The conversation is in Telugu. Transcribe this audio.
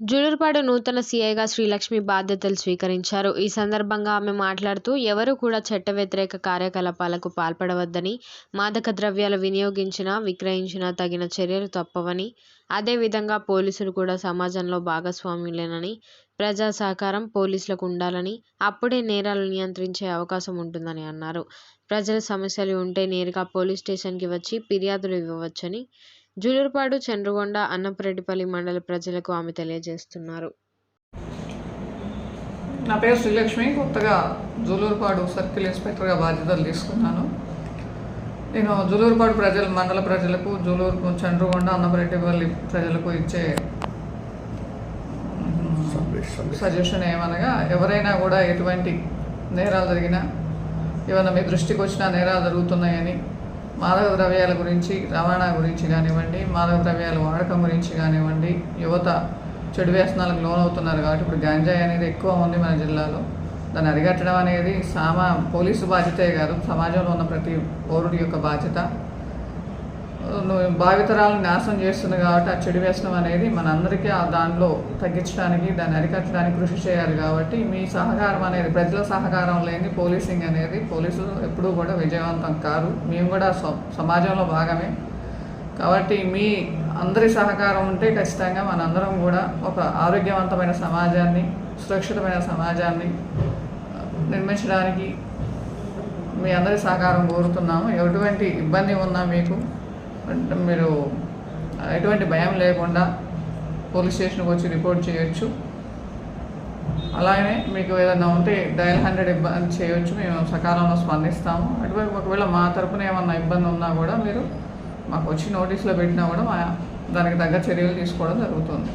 జులూరుపాడు నూతన సీఐగా శ్రీలక్ష్మి బాధ్యతలు స్వీకరించారు. ఈ సందర్భంగా ఆమె మాట్లాడుతూ ఎవరూ కూడా చట్ట వ్యతిరేక కార్యకలాపాలకు పాల్పడవద్దని మాదక ద్రవ్యాలు వినియోగించినా విక్రయించినా తగిన చర్యలు తప్పవని అదేవిధంగా పోలీసులు కూడా సమాజంలో భాగస్వామ్యులేనని ప్రజా సహకారం పోలీసులకు ఉండాలని అప్పుడే నేరాలు నియంత్రించే అవకాశం ఉంటుందని అన్నారు. ప్రజల సమస్యలు ఉంటే నేరుగా పోలీస్ స్టేషన్కి వచ్చి ఫిర్యాదులు ఇవ్వవచ్చని జులూరుపాడు చండ్రగొండ అన్నపరెడ్డిపల్లి మండల ప్రజలకు ఆమె తెలియజేస్తున్నారు. నా పేరు శ్రీలక్ష్మి. కొత్తగా జూలూరుపాడు సర్కిల్ ఇన్స్పెక్టర్గా బాధ్యతలు తీసుకున్నాను. నేను జూలూరుపాడు ప్రజల మండల ప్రజలకు జూలూరు చండ్రుగొండ అన్నపరెడ్డిపల్లి ప్రజలకు ఇచ్చే సజెషన్ ఏమనగా ఎవరైనా కూడా ఎటువంటి నేరాలు జరిగినా ఏమైనా మీ దృష్టికి వచ్చిన నేరాలు జరుగుతున్నాయని మాదక ద్రవ్యాల గురించి రవాణా గురించి కానివ్వండి మాదక ద్రవ్యాల వాడకం గురించి కానివ్వండి యువత చెడు వ్యసనాలకు లోనవుతున్నారు కాబట్టి ఇప్పుడు గంజాయి అనేది ఎక్కువ ఉంది మన జిల్లాలో. దాన్ని అరికట్టడం అనేది సామా పోలీసు బాధ్యతే కాదు సమాజంలో ఉన్న ప్రతి పౌరుడి యొక్క బాధ్యత. భావితరాలను నాశనం చేస్తుంది కాబట్టి ఆ చెడు వ్యసనం అనేది మనందరికీ ఆ దానిలో తగ్గించడానికి దాన్ని అరికట్టడానికి కృషి చేయాలి కాబట్టి మీ సహకారం అనేది ప్రజల సహకారం లేని పోలీసింగ్ అనేది పోలీసులు ఎప్పుడూ కూడా విజయవంతం కారు మేము కూడా స- సమాజంలో భాగమే. కాబట్టి మీ అందరి సహకారం ఉంటే ఖచ్చితంగా మనందరం కూడా ఒక ఆరోగ్యవంతమైన సమాజాన్ని సురక్షితమైన సమాజాన్ని నిర్మించడానికి మీ అందరి సహకారం కోరుతున్నాము. ఎటువంటి ఇబ్బంది ఉన్నా మీకు మీరు ఎటువంటి భయం లేకుండా పోలీస్ స్టేషన్కి వచ్చి రిపోర్ట్ చేయొచ్చు. అలాగే మీకు ఏదైనా ఉంటే డయల్ హండ్రెడ్ ఇబ్బంది చేయొచ్చు. మేము సకాలంలో స్పందిస్తాము. అటువైపు ఒకవేళ మా తరపున ఏమన్నా ఇబ్బంది ఉన్నా కూడా మీరు మాకు వచ్చి నోటీసులో పెట్టినా కూడా మా దానికి తగ్గ చర్యలు తీసుకోవడం జరుగుతుంది.